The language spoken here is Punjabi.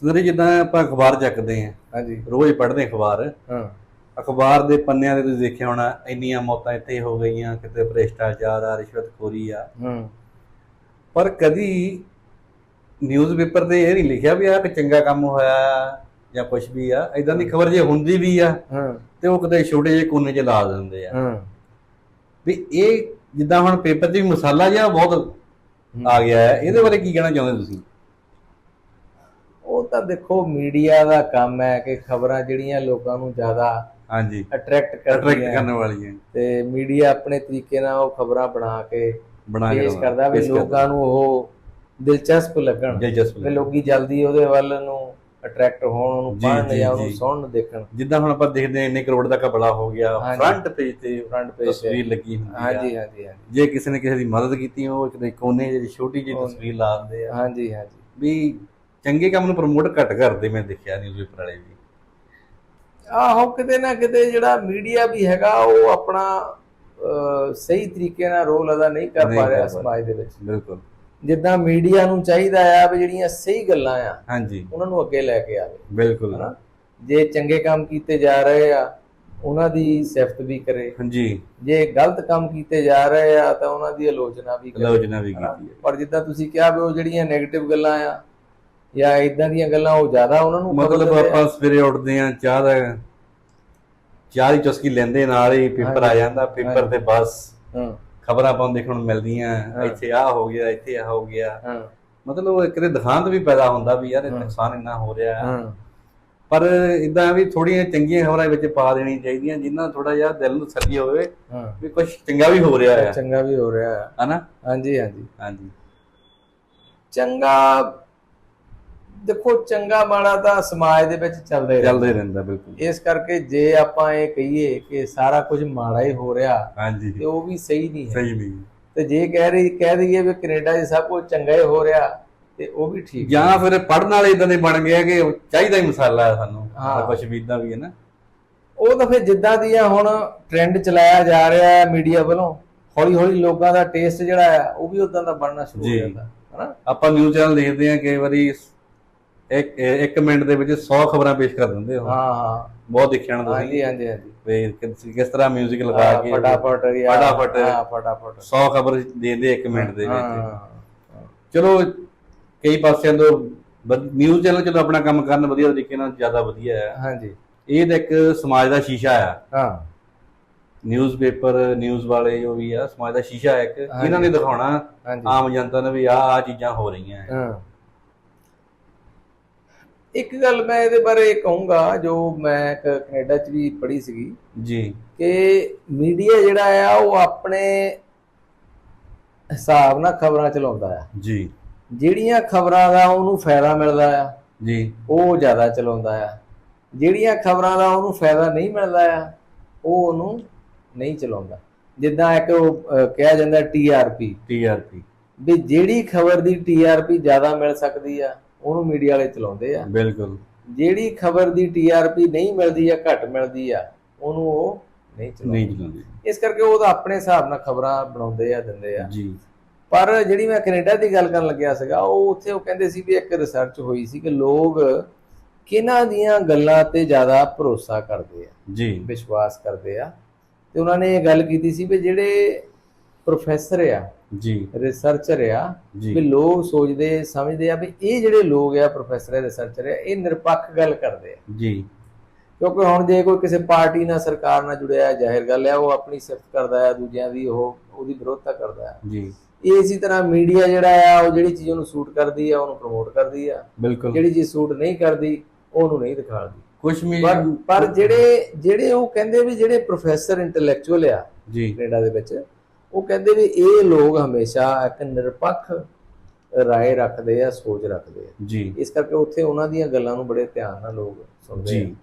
ਸੁੰਦਰੀ ਜਿੱਦਾਂ ਆਪਾਂ ਅਖਬਾਰ ਚੱਕਦੇ ਆਂ ਹਾਂਜੀ। ਰੋਜ਼ ਪੜ੍ਹਦੇ ਅਖਬਾਰ। ਹਾਂ। ਅਖਬਾਰ ਦੇ ਪੰਨਿਆਂ ਤੇ ਤੁਸੀਂ ਦੇਖਿਆ ਹੋਣਾ ਇੰਨੀਆਂ ਮੌਤਾਂ ਇੱਥੇ ਹੋ ਗਈਆਂ ਕਿਤੇ ਭ੍ਰਿਸ਼ਟਾਚਾਰ ਆ ਰਿਸ਼ਵਤਖੋਰੀ ਆ। ਹੂੰ। ਪਰ ਕਦੀ ਨਿਊਜ਼ਪੇਪਰ ਤੇ ਇਹ ਨਹੀਂ ਲਿਖਿਆ ਵੀ ਆ ਕਿ ਚੰਗਾ ਕੰਮ ਹੋਇਆ ਜਾਂ ਕੁਝ ਵੀ ਆ। ਇਦਾਂ ਦੀ ਖਬਰ ਜੇ ਹੁੰਦੀ ਵੀ ਆ ਹਾਂ। ਤੇ ਉਹ ਕਿਤੇ ਛੋਟੇ ਜਿਹੇ ਕੋਨੇ 'ਚ ਲਾ ਦਿੰਦੇ ਆ। ਹਾਂ। ਵੀ ਇਹ ਜਿੱਦਾਂ ਹੁਣ ਪੇਪਰ 'ਚ ਵੀ ਮਸਾਲਾ ਜਿਹਾ ਬਹੁਤ ਆ ਗਿਆ ਹੈ ਇਹਦੇ ਬਾਰੇ ਕੀ ਕਹਿਣਾ ਚਾਹੁੰਦੇ ਤੁਸੀਂ? ਉਹ ਤਾਂ ਦੇਖੋ ਮੀਡੀਆ ਦਾ ਕੰਮ ਹੈ ਕਿ ਖਬਰਾਂ ਜਿਹੜੀਆਂ ਲੋਕਾਂ ਨੂੰ ਜ਼ਿਆਦਾ ਹਾਂਜੀ। ਅਟਰੈਕਟ ਕਰਨ ਵਾਲੀਆਂ। ਤੇ ਮੀਡੀਆ ਆਪਣੇ ਤਰੀਕੇ ਨਾਲ ਉਹ ਖਬਰਾਂ ਬਣਾ ਕੇ ਬਣਾ ਕੇ ਪੇਸ਼ ਕਰਦਾ ਵੀ। ਲੋਕਾਂ ਨੂੰ ਉਹ ਦਿਲਚਸਪ ਲੱਗਣ। ਦਿਲਚਸਪ ਵੀ ਲੋਕੀ ਜਲਦੀ ਉਹਦੇ ਵੱਲ ਨੂੰ ਅਟਰੈਕਟ ਹੋਣ ਉਹਨੂੰ ਜੀ, ਪੜ੍ਹਨ ਜੀ, ਉਹਨੂੰ। ਸੁਣਨ ਦੇਖਣ। ਜਿੱਦਾਂ ਹੁਣ ਆਪਾਂ ਦੇਖਦੇ ਹਾਂ ਇੰਨੇ ਕਰੋੜ ਦਾ ਕਪੜਾ ਹੋ ਗਿਆ। ਫਰੰਟ ਪੇਜ ਤੇ ਫਰੰਟ ਪੇਜ ਤਸਵੀਰ ਲੱਗੀ ਹੁੰਦੀ ਆ। ਹਾਂਜੀ ਹਾਂਜੀ ਹਾਂਜੀ। ਜੇ ਕਿਸੇ ਨੇ ਕਿਸੇ ਦੀ ਮਦਦ ਕੀਤੀ ਉਹ ਕਿਤੇ ਕੋਨੇ ਜਿਹੀ ਛੋਟੀ ਜਿਹੀ ਤਸਵੀਰ ਲਾ ਦਿੰਦੇ ਆ। ਹਾਂਜੀ ਹਾਂਜੀ। ਵੀ ਚੰਗੇ ਕੰਮ ਨੂੰ ਪ੍ਰਮੋਟ ਘੱਟ ਕਰਦੇ ਮੈਂ ਦੇਖਿਆ ਨਿਊਜ਼ਪੇਪਰ ਵਾਲੇ ਵੀ। ਆਹੋ ਕਿਤੇ ਨਾ ਕਿਤੇ ਜਿਹੜਾ ਮੀਡੀਆ ਵੀ ਹੈਗਾ ਉਹ ਆਪਣਾ ਸਹੀ ਤਰੀਕੇ ਨਾਲ ਰੋਲ ਅਦਾ ਨਹੀਂ ਕਰ ਪਾ ਰਿਹਾ ਸਮਾਜ ਦੇ ਵਿੱਚ। ਬਿਲਕੁਲ। ਜਿੱਦਾਂ ਮੀਡੀਆ ਨੂੰ ਚਾਹੀਦਾ ਆ ਵੀ ਜਿਹੜੀਆਂ ਸਹੀ ਗੱਲਾਂ ਆ ਹਾਂਜੀ। ਉਹਨਾਂ ਨੂੰ ਅੱਗੇ ਲੈ ਕੇ ਆਵੇ। ਬਿਲਕੁਲ। ਜੇ ਚੰਗੇ ਕੰਮ ਕੀਤੇ ਜਾ ਰਹੇ ਆ ਉਹਨਾਂ ਦੀ ਸਿਫਤ ਵੀ ਕਰੇ। ਹਾਂਜੀ। ਜੇ ਗਲਤ ਕੰਮ ਕੀਤੇ ਜਾ ਰਹੇ ਆ ਤਾਂ ਉਹਨਾਂ ਦੀ ਆਲੋਚਨਾ ਵੀ ਕਰੇ। ਆਲੋਚਨਾ ਵੀ? ਕੀਤੀ ਹੈ। ਪਰ ਜਿੱਦਾਂ ਤੁਸੀਂ ਕਿਹਾ ਵੀ ਉਹ ਜਿਹੜੀਆਂ 네ਗੇਟਿਵ ਗੱਲਾਂ ਆ ਜਾਂ ਇਦਾਂ ਦੀਆਂ ਗੱਲਾਂ ਉਹ ਜ਼ਿਆਦਾ ਉਹਨਾਂ ਨੂੰ ਮਤਲਬ ਆ। ਆਪਾਂ ਸਵੇਰੇ ਉੱਠਦੇ ਆ ਚਾਹ ਦਾ ਚਾਹ ਦੀ ਚੁਸਕੀ ਲੈਂਦੇ ਨਾਲ ਹੀ ਪੇਪਰ ਆ। ਜਾਂਦਾ ਪੇਪਰ ਤੇ ਬਸ ਹਾਂ। ਖਬਰਾਂ ਆਪਾਂ ਨੂੰ ਦੇਖਣ ਨੂੰ ਮਿਲਦੀਆਂ ਹਾਂ। ਇੱਥੇ ਆਹ ਹੋ ਗਿਆ ਇੱਥੇ ਆਹ ਹੋ ਗਿਆ। ਹਾਂ। ਮਤਲਬ ਉਹ ਇੱਕ ਤੇ ਦਿਖਾਂਤ ਵੀ ਪੈਦਾ ਹੁੰਦਾ ਵੀ ਯਾਰ ਇਹ ਹਾਂ। ਨੁਕਸਾਨ ਇੰਨਾ ਹੋ ਰਿਹਾ। ਹੈ। ਹਾਂ ਪਰ ਇਦਾਂ ਵੀ ਥੋੜੀਆਂ ਚੰਗੀਆਂ ਖਬਰਾਂ ਵਿੱਚ ਪਾ ਦੇਣੀ ਚਾਹੀਦੀਆਂ ਜਿਨ੍ਹਾਂ ਥੋੜਾ ਜਿਹਾ ਦਿਲ ਨੂੰ ਸੱਜੀ ਹੋਵੇ ਹਾਂ। ਵੀ ਕੁਝ ਚੰਗਾ ਵੀ ਹੋ ਰਿਹਾ ਹੈ। ਚੰਗਾ ਵੀ ਹੋ ਰਿਹਾ ਆ ਹਨਾ? ਹਾਂਜੀ ਹਾਂਜੀ। ਹਾਂਜੀ। ਚੰਗਾ ਦੇਖੋ ਚੰਗਾ ਮਾੜਾ ਤਾਂ ਸਮਾਜ ਦੇ ਵਿੱਚ ਚੱਲਦਾ ਹੀ ਚੱਲਦੇ ਰਹਿੰਦਾ ਬਿਲਕੁਲ। ਇਸ ਕਰਕੇ ਜੇ ਆਪਾਂ ਇਹ ਕਹੀਏ ਕਿ ਸਾਰਾ ਕੁਝ ਮਾੜਾ ਹੀ ਹੋ ਰਿਹਾ ਹਾਂਜੀ। ਤੇ ਉਹ ਵੀ ਸਹੀ ਨਹੀਂ ਹੈ। ਸਹੀ ਨਹੀਂ। ਤੇ ਜੇ ਕਹਿ ਰਹੀ ਕਹਿ ਦਈਏ ਵੀ ਕੈਨੇਡਾ 'ਚ ਸਭ ਕੁਝ ਚੰਗਾ ਹੀ ਹੋ ਰਿਹਾ ਤੇ ਉਹ ਵੀ ਠੀਕ ਜਾਂ ਫਿਰ ਪੜਨ ਵਾਲੇ ਇਦਾਂ ਦੇ ਬਣ ਗਏ ਕਿ ਚਾਹੀਦਾ ਹੀ ਮਸਾਲਾ ਹੈ ਸਾਨੂੰ ਹਾਂ। ਕੁਝ ਵੀ ਇਦਾਂ ਵੀ ਹੈ ਨਾ। ਉਹ ਤਾਂ ਫਿਰ ਜਿੱਦਾਂ ਦੀਆਂ ਹੁਣ ਟ੍ਰੈਂਡ ਚਲਾਇਆ ਜਾ ਰਿਹਾ ਹੈ ਮੀਡੀਆ ਵੱਲੋਂ ਹੌਲੀ ਹੌਲੀ ਲੋਕਾਂ ਦਾ ਟੇਸਟ ਜਿਹੜਾ ਆ ਉਹ ਵੀ ਉਦਾਂ ਦਾ ਬਣਨਾ ਸ਼ੁਰੂ ਹੋ। ਜਾਂਦਾ ਹਨਾ? ਆਪਾਂ ਨਿਊਜ਼ ਚੈਨਲ ਦੇਖਦੇ ਹਾਂ ਕਈ ਵਾਰੀ ਇੱਕ ਇੱਕ ਮਿੰਟ ਦੇ ਵਿੱਚ 100 ਖਬਰਾਂ ਪੇਸ਼ ਕਰ ਦਿੰਦੇ ਹੋ ਹਾਂ। ਹਾਂ ਬਹੁਤ ਦੇਖਿਆ ਨਾ ਹਾਂਜੀ ਤੁਸੀਂ। ਹਾਂਜੀ ਹਾਂਜੀ ਵੀ ਕਿਸ ਕਿਸ ਤਰ੍ਹਾਂ 뮤직 ਲਗਾ ਕੇ ਫਟਾਫਟ ਜਾਂ- ਫਟਾਫਟ। ਹਾਂ ਫਟਾਫਟ। 100 ਖਬਰ ਦੇ ਦੇ ਇੱਕ ਮਿੰਟ ਦੇ ਵਿੱਚ। ਹਾਂ। ਚਲੋ ਕਈ ਪਾਸਿਆਂ ਤੋਂ ਨਿਊਜ਼ ਚੈਨਲ ਚਲੋ ਆਪਣਾ ਕੰਮ ਕਰਨ ਵਧੀਆ ਤਰੀਕੇ ਨਾਲ ਜ਼ਿਆਦਾ ਵਧੀਆ ਹੈ। ਹਾਂਜੀ। ਇਹ ਤਾਂ ਇੱਕ ਸਮਾਜ ਦਾ ਸ਼ੀਸ਼ਾ ਆ। ਹਾਂ। ਨਿਊਜ਼ਪੇਪਰ ਨਿਊਜ਼ ਵਾਲੇ ਜੋ ਵੀ ਆ ਸਮਾਜ ਦਾ ਸ਼ੀਸ਼ਾ ਹੈ ਇੱਕ। ਇਹਨਾਂ ਨੇ ਦਿਖਾਉਣਾ ਹਾਂਜੀ। ਆਮ ਜਨਤਾ ਨੂੰ ਵੀ ਆਹ ਆਹ ਚੀਜ਼ਾਂ ਹੋ ਰਹੀਆਂ ਹੈ। ਹਾਂ। ਇੱਕ ਗੱਲ ਮੈਂ ਇਹਦੇ ਬਾਰੇ ਕਹੂੰਗਾ ਜੋ ਮੈਂ ਕੈਨੇਡਾ 'ਚ ਵੀ ਪੜ੍ਹੀ ਸੀਗੀ। ਜੀ। ਕਿ ਮੀਡੀਆ ਜਿਹੜਾ ਆ ਉਹ ਆਪਣੇ ਹਿਸਾਬ ਨਾਲ ਖਬਰਾਂ ਚਲਾਉਂਦਾ ਆ। ਜੀ। ਜਿਹੜੀਆਂ ਖਬਰਾਂ ਦਾ ਉਹਨੂੰ ਫਾਇਦਾ ਮਿਲਦਾ ਆ ਜੀ। ਉਹ ਜ਼ਿਆਦਾ ਚਲਾਉਂਦਾ ਆ। ਜਿਹੜੀਆਂ ਖਬਰਾਂ ਦਾ ਉਹਨੂੰ ਫਾਇਦਾ ਨਹੀਂ ਮਿਲਦਾ ਆ ਉਹ ਉਹਨੂੰ ਨਹੀਂ ਚਲਾਉਂਦਾ। ਜਿੱਦਾਂ ਇੱਕ ਕਿਹਾ ਜਾਂਦਾ ਟੀਆਰਪੀ ਟੀਆਰਪੀ ਵੀ ਜਿਹੜੀ ਖਬਰ ਦੀ ਟੀਆਰਪੀ ਜ਼ਿਆਦਾ ਮਿਲ ਸਕਦੀ ਆ ਉਹਨੂੰ ਮੀਡੀਆ ਵਾਲੇ ਚਲਾਉਂਦੇ ਆ। ਬਿਲਕੁਲ। ਜਿਹੜੀ ਖਬਰ ਦੀ ਟੀਆਰਪੀ ਨਹੀਂ ਮਿਲਦੀ ਆ ਘੱਟ ਮਿਲਦੀ ਆ ਉਹਨੂੰ ਉਹ ਨਹੀਂ ਚਲਾਉਂਦੇ। ਨਹੀਂ ਚਲਾਉਂਦੇ। ਇਸ ਕਰਕੇ ਉਹ ਤਾਂ ਆਪਣੇ ਹਿਸਾਬ ਨਾਲ ਖਬਰਾਂ ਬਣਾਉਂਦੇ ਆ ਦਿੰਦੇ ਆ। ਜੀ। ਪਰ ਜਿਹੜੀ ਮੈਂ ਕੈਨੇਡਾ ਦੀ ਗੱਲ ਕਰਨ ਲੱਗਿਆ ਸੀਗਾ ਉਹ ਉੱਥੇ ਉਹ ਕਹਿੰਦੇ ਸੀ ਵੀ ਇੱਕ ਰਿਸਰਚ ਹੋਈ ਸੀ ਕਿ ਲੋਕ ਕਿਹਨਾਂ ਦੀਆਂ ਗੱਲਾਂ ਤੇ ਜ਼ਿਆਦਾ ਭਰੋਸਾ ਕਰਦੇ ਆ ਜੀ। ਵਿਸ਼ਵਾਸ ਕਰਦੇ ਆ। ਤੇ ਉਹਨਾਂ ਨੇ ਇਹ ਗੱਲ ਕੀਤੀ ਸੀ ਵੀ ਜਿਹੜੇ ਪ੍ਰੋਫੈਸਰ ਆ ਜੀ। ਰਿਸਰਚਰ ਆ ਵੀ ਲੋਕ ਸੋਚਦੇ ਸਮਝਦੇ ਆ ਵੀ ਇਹ ਜਿਹੜੇ ਲੋਕ ਆ ਪ੍ਰੋਫੈਸਰ ਆ ਰਿਸਰਚਰ ਆ ਇਹ ਨਿਰਪੱਖ ਗੱਲ ਕਰਦੇ ਆ। ਜੀ। ਕਿਉਂਕਿ ਹੁਣ ਜੇ ਕੋਈ ਕਿਸੇ ਪਾਰਟੀ ਨਾਲ ਸਰਕਾਰ ਨਾਲ ਜੁੜਿਆ ਜ਼ਾਹਿਰ ਗੱਲ ਹੈ ਉਹ ਆਪਣੀ ਸਿਫਤ ਕਰਦਾ ਹੈ ਦੂਜਿਆਂ ਦੀ ਉਹ ਉਹਦੀ ਵਿਰੋਧਤਾ ਕਰਦਾ ਹੈ ਜੀ। ਇਹ ਇਸੇ ਤਰ੍ਹਾਂ ਮੀਡੀਆ ਜਿਹੜਾ ਆ ਉਹ ਜਿਹੜੀ ਚੀਜ਼ ਉਹਨੂੰ ਸੂਟ ਕਰਦੀ ਆ ਉਹਨੂੰ ਪ੍ਰਮੋਟ ਕਰਦੀ ਆ। ਬਿਲਕੁਲ। ਜਿਹੜੀ ਚੀਜ਼ ਸੂਟ ਨਹੀਂ ਕਰਦੀ ਉਹਨੂੰ ਨਹੀਂ ਦਿਖਾਉਂਦੀ ਕੁਝ ਪਰ ਪਰ ਜਿਹੜੇ ਜਿਹੜੇ ਉਹ ਕਹਿੰਦੇ ਵੀ ਜਿਹੜੇ ਪ੍ਰੋਫੈਸਰ ਇੰਟੈਲੈਕਚੁਅਲ ਆ ਜੀ। ਕੈਨੇਡਾ ਦੇ ਵਿੱਚ ਉਹ ਕਹਿੰਦੇ ਵੀ ਇਹ ਲੋਕ ਹਮੇਸ਼ਾ ਇੱਕ ਨਿਰਪੱਖ ਰਾਏ ਰੱਖਦੇ ਆ ਸੋਚ ਰੱਖਦੇ ਆ। ਜੀ। ਇਸ ਕਰਕੇ ਉੱਥੇ ਉਹਨਾਂ ਦੀਆਂ ਗੱਲਾਂ ਨੂੰ ਬੜੇ ਧਿਆਨ ਨਾਲ ਲੋਕ ਸੁਣਦੇ ਆ। ਜੀ।